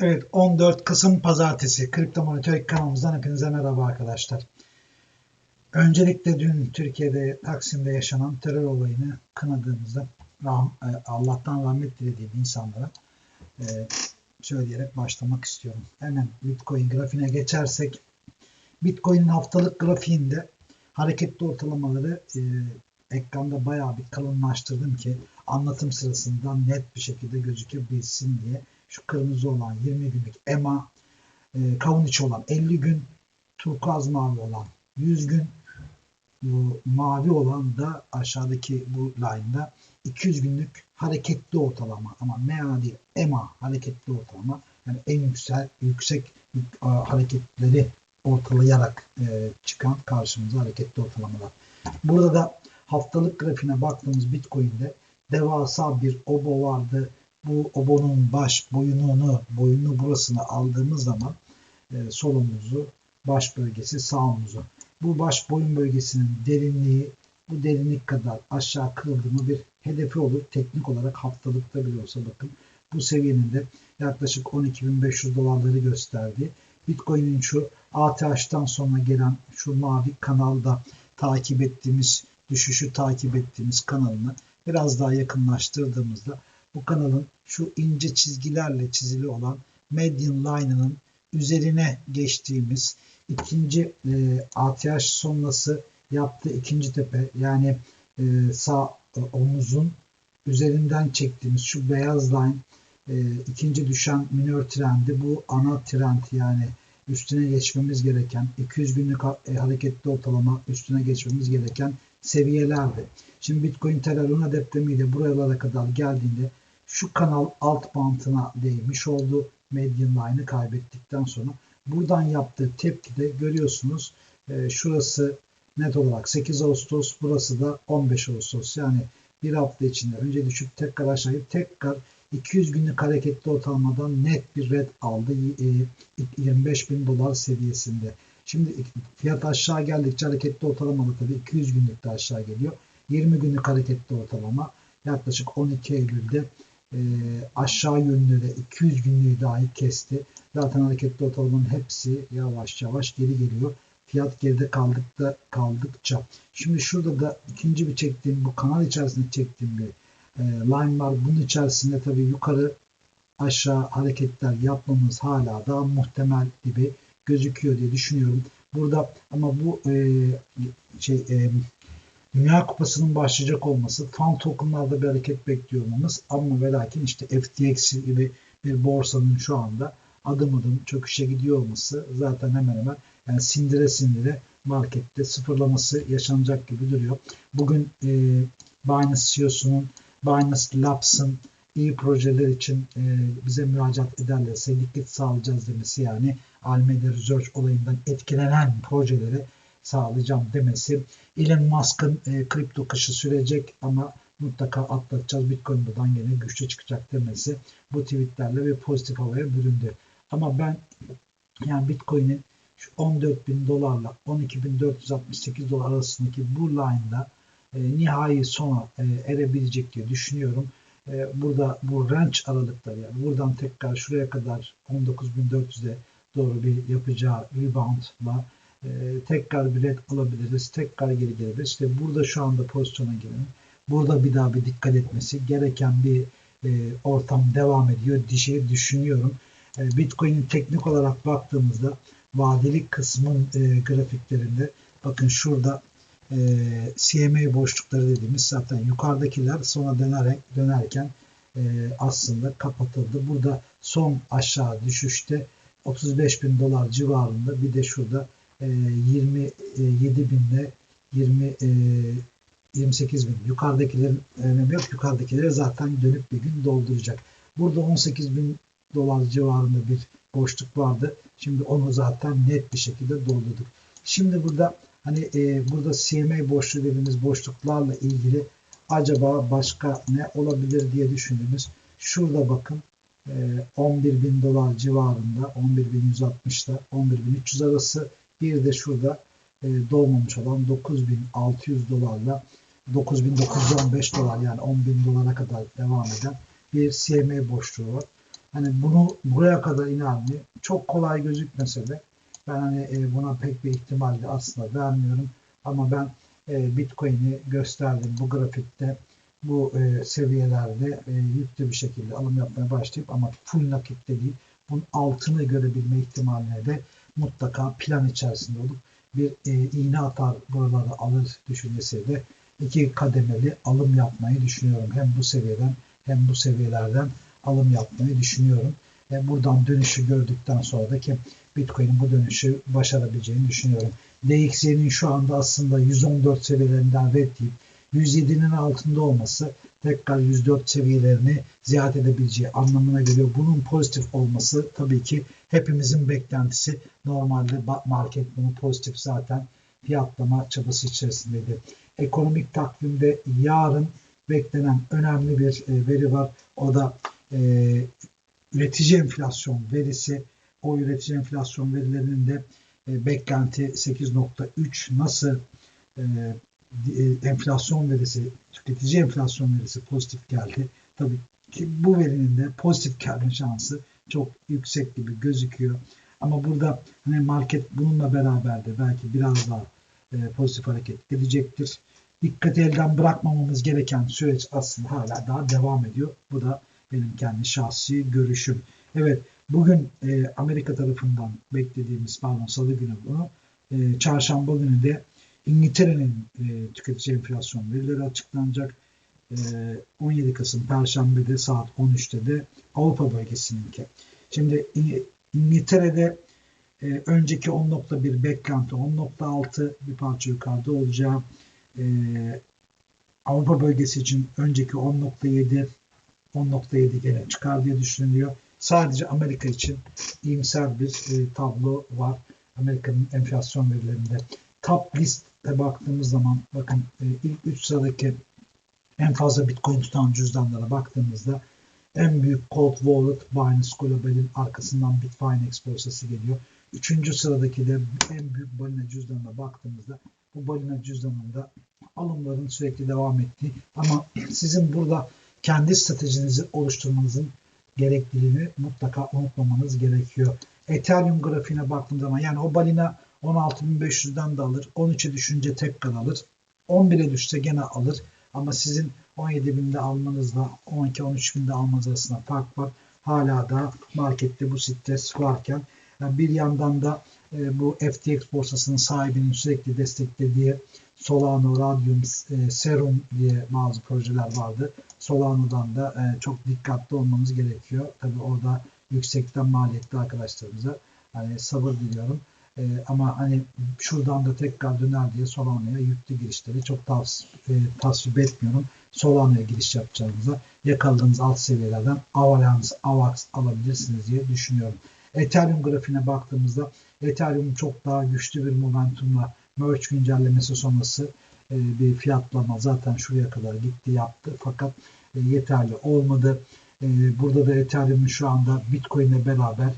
Evet 14 Kasım Pazartesi Kripto Monitoring kanalımızdan hepinize merhaba arkadaşlar. Öncelikle dün Türkiye'de Taksim'de yaşanan terör olayını kınadığımızda e, Allah'tan rahmet dilediğim insanlara e, söyleyerek başlamak istiyorum. Hemen Bitcoin grafiğine geçersek Bitcoin'in haftalık grafiğinde hareketli ortalamaları e, ekranda bayağı bir kalınlaştırdım ki anlatım sırasında net bir şekilde gözükebilsin diye şu kırmızı olan 20 günlük EMA, e, kavun içi olan 50 gün, turkuaz mavi olan 100 gün, bu mavi olan da aşağıdaki bu line'da 200 günlük hareketli ortalama. Ama MA değil EMA hareketli ortalama. Yani en yüksek yüksek hareketleri ortalayarak e, çıkan karşımıza hareketli ortalamalar. Burada da haftalık grafiğine baktığımız Bitcoin'de devasa bir obo vardı bu obonun baş boyununu, boyunu burasını aldığımız zaman e, sol baş bölgesi sağ. Bu baş boyun bölgesinin derinliği bu derinlik kadar aşağı kırıldı mı bir hedefi olur. Teknik olarak haftalıkta bile olsa bakın bu seviyenin de yaklaşık 12.500 dolarları gösterdi. Bitcoin'in şu ATH'tan sonra gelen şu mavi kanalda takip ettiğimiz düşüşü takip ettiğimiz kanalını biraz daha yakınlaştırdığımızda bu kanalın şu ince çizgilerle çizili olan median line'ının üzerine geçtiğimiz ikinci e, ATH sonrası yaptığı ikinci tepe yani e, sağ e, omuzun üzerinden çektiğimiz şu beyaz line e, ikinci düşen minör trendi bu ana trend yani üstüne geçmemiz gereken 200 günlük e, hareketli ortalama üstüne geçmemiz gereken seviyelerdi. Şimdi Bitcoin Terra Luna depremiyle buralara kadar geldiğinde şu kanal alt bantına değmiş oldu. Median line'ı kaybettikten sonra. Buradan yaptığı tepkide görüyorsunuz e, şurası net olarak 8 Ağustos burası da 15 Ağustos yani bir hafta içinde önce düşüp tekrar aşağıya tekrar 200 günlük hareketli ortalamadan net bir red aldı 25 e, bin dolar seviyesinde. Şimdi fiyat aşağı geldikçe hareketli ortalamalı tabii 200 günlük de aşağı geliyor. 20 günlük hareketli ortalama yaklaşık 12 Eylül'de e, aşağı yönlü de 200 günlüğü dahi kesti. Zaten hareketli ortalamanın hepsi yavaş yavaş geri geliyor. Fiyat geride kaldıkta kaldıkça. Şimdi şurada da ikinci bir çektiğim bu kanal içerisinde çektiğim bir e, line var. Bunun içerisinde tabii yukarı aşağı hareketler yapmamız hala daha muhtemel gibi gözüküyor diye düşünüyorum. Burada ama bu e, şey e, Dünya Kupası'nın başlayacak olması, fan tokenlarda bir hareket bekliyor olmamız ama ve lakin işte FTX gibi bir borsanın şu anda adım adım çöküşe gidiyor olması zaten hemen hemen yani sindire sindire markette sıfırlaması yaşanacak gibi duruyor. Bugün e, Binance CEO'sunun Binance Labs'ın iyi projeler için e, bize müracaat ederlerse likit sağlayacağız demesi yani Almeida Research olayından etkilenen projelere sağlayacağım demesi. Elon Musk'ın e, kripto kışı sürecek ama mutlaka atlatacağız. Bitcoin buradan yine güçlü çıkacak demesi bu tweetlerle bir pozitif havaya büründü. Ama ben yani Bitcoin'in şu 14 bin dolarla 12.468 dolar arasındaki bu line'da e, nihai sona e, erebilecek diye düşünüyorum. Burada bu range aralıkları yani buradan tekrar şuraya kadar 19.400'e doğru bir yapacağı reboundla e, tekrar bilet alabiliriz. Tekrar geri gelebiliriz. İşte burada şu anda pozisyona girelim. Burada bir daha bir dikkat etmesi gereken bir e, ortam devam ediyor. Dişi düşünüyorum. E, Bitcoin'in teknik olarak baktığımızda vadeli kısmın e, grafiklerinde bakın şurada e, CMA boşlukları dediğimiz zaten yukarıdakiler sonra dönerek dönerken e, aslında kapatıldı. Burada son aşağı düşüşte 35 bin dolar civarında bir de şurada 27 binle 20 28 bin yukarıdakilerin yok. Yukarıdakileri zaten dönüp bir gün dolduracak. Burada 18 bin dolar civarında bir boşluk vardı. Şimdi onu zaten net bir şekilde doldurduk. Şimdi burada hani e, burada CMA boşluğu dediğimiz boşluklarla ilgili acaba başka ne olabilir diye düşündüğümüz şurada bakın 11 e, bin dolar civarında 11 bin 160'da 11 bin 300 arası bir de şurada e, dolmamış olan 9600 dolarla 9915 dolar yani 10 bin dolara kadar devam eden bir CME boşluğu var. hani bunu buraya kadar iner mi? Çok kolay gözükmese de ben hani e, buna pek bir ihtimal de aslında vermiyorum. Ama ben e, Bitcoin'i gösterdim bu grafikte bu e, seviyelerde yüklü bir şekilde alım yapmaya başlayıp ama full nakit değil bunun altını görebilme ihtimaline de mutlaka plan içerisinde olup bir iğne atar buraları alır düşüncesiyle iki kademeli alım yapmayı düşünüyorum. Hem bu seviyeden hem bu seviyelerden alım yapmayı düşünüyorum. Buradan dönüşü gördükten sonra da ki Bitcoin'in bu dönüşü başarabileceğini düşünüyorum. DXY'nin şu anda aslında 114 seviyelerinden reddeyip 107'nin altında olması tekrar 104 seviyelerini ziyaret edebileceği anlamına geliyor. Bunun pozitif olması tabii ki hepimizin beklentisi. Normalde market bunu pozitif zaten fiyatlama çabası içerisindeydi. Ekonomik takvimde yarın beklenen önemli bir e, veri var. O da e, üretici enflasyon verisi. O üretici enflasyon verilerinin de e, beklenti 8.3 nasıl e, e, enflasyon verisi, tüketici enflasyon verisi pozitif geldi. Tabii ki bu verinin de pozitif gelme şansı çok yüksek gibi gözüküyor. Ama burada hani market bununla beraber de belki biraz daha e, pozitif hareket edecektir. Dikkati elden bırakmamamız gereken süreç aslında hala daha devam ediyor. Bu da benim kendi şahsi görüşüm. Evet bugün e, Amerika tarafından beklediğimiz pardon salı günü bunu e, çarşamba günü de İngiltere'nin e, tüketici enflasyon verileri açıklanacak. E, 17 Kasım Perşembe'de saat 13'te de Avrupa bölgesininki. Şimdi İngiltere'de e, önceki 10.1 beklenti 10.6 bir parça yukarıda olacağı e, Avrupa bölgesi için önceki 10.7 10.7 gene çıkar diye düşünülüyor. Sadece Amerika için iyimser bir e, tablo var. Amerika'nın enflasyon verilerinde. Top liste baktığımız zaman bakın e, ilk 3 sıradaki en fazla Bitcoin tutan cüzdanlara baktığımızda en büyük Cold Wallet Binance Global'in arkasından Bitfinex borsası geliyor. Üçüncü sıradaki de en büyük balina cüzdanına baktığımızda bu balina cüzdanında alımların sürekli devam ettiği ama sizin burada kendi stratejinizi oluşturmanızın gerekliliğini mutlaka unutmamanız gerekiyor. Ethereum grafiğine baktığım zaman yani o balina 16.500'den de alır. 13'e düşünce tekrar alır. 11'e düşse gene alır. Ama sizin 17.000'de almanızla 12-13.000'de almanız arasında fark var. Hala da markette bu stres varken yani bir yandan da e, bu FTX borsasının sahibinin sürekli desteklediği Solano, Radium, e, Serum diye bazı projeler vardı. Solano'dan da e, çok dikkatli olmamız gerekiyor. Tabii orada yüksekten maliyetli arkadaşlarımıza hani sabır diliyorum. E, ama hani şuradan da tekrar döner diye Solano'ya yüklü girişleri çok tavs e, tasvip etmiyorum. Solano'ya giriş yapacağınıza yakaladığınız alt seviyelerden Avalanche, Avax alabilirsiniz diye düşünüyorum. Ethereum grafiğine baktığımızda Ethereum çok daha güçlü bir momentumla merge güncellemesi sonrası e, bir fiyatlama zaten şuraya kadar gitti yaptı fakat yeterli olmadı. E, burada da Ethereum'un şu anda Bitcoin ile beraber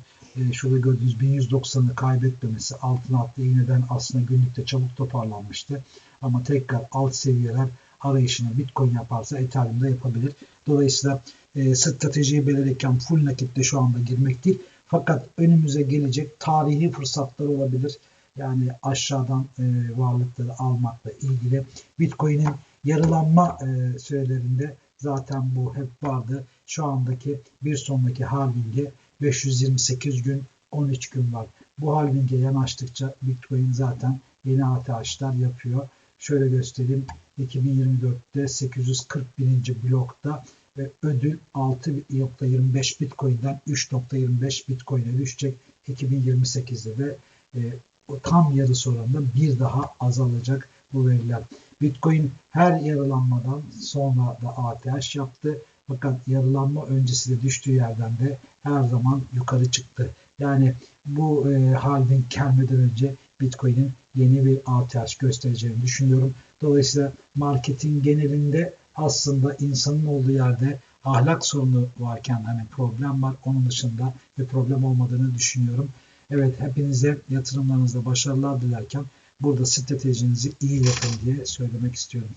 şurada gördüğünüz 1190'ı kaybetmemesi altın attı iğneden aslında günlükte çabuk toparlanmıştı. Ama tekrar alt seviyeler arayışını Bitcoin yaparsa Ethereum da yapabilir. Dolayısıyla e, stratejiyi belirlerken full nakitte şu anda girmek değil. Fakat önümüze gelecek tarihi fırsatlar olabilir. Yani aşağıdan e, varlıkları almakla ilgili. Bitcoin'in yarılanma e, sürelerinde zaten bu hep vardı. Şu andaki bir sonraki halving'e 528 gün 13 gün var. Bu halving'e yanaştıkça Bitcoin zaten yeni ATH'lar yapıyor. Şöyle göstereyim. 2024'te 840 bininci blokta ve ödül 6.25 Bitcoin'den 3.25 Bitcoin'e düşecek. 2028'de de e, tam yarısı oranında bir daha azalacak bu veriler. Bitcoin her yarılanmadan sonra da ATH yaptı. Fakat yarılanma öncesi de düştüğü yerden de her zaman yukarı çıktı. Yani bu e, halin gelmeden önce Bitcoin'in yeni bir ATH göstereceğini düşünüyorum. Dolayısıyla marketin genelinde aslında insanın olduğu yerde ahlak sorunu varken hani problem var. Onun dışında bir problem olmadığını düşünüyorum. Evet hepinize yatırımlarınızda başarılar dilerken burada stratejinizi iyi yapın diye söylemek istiyorum.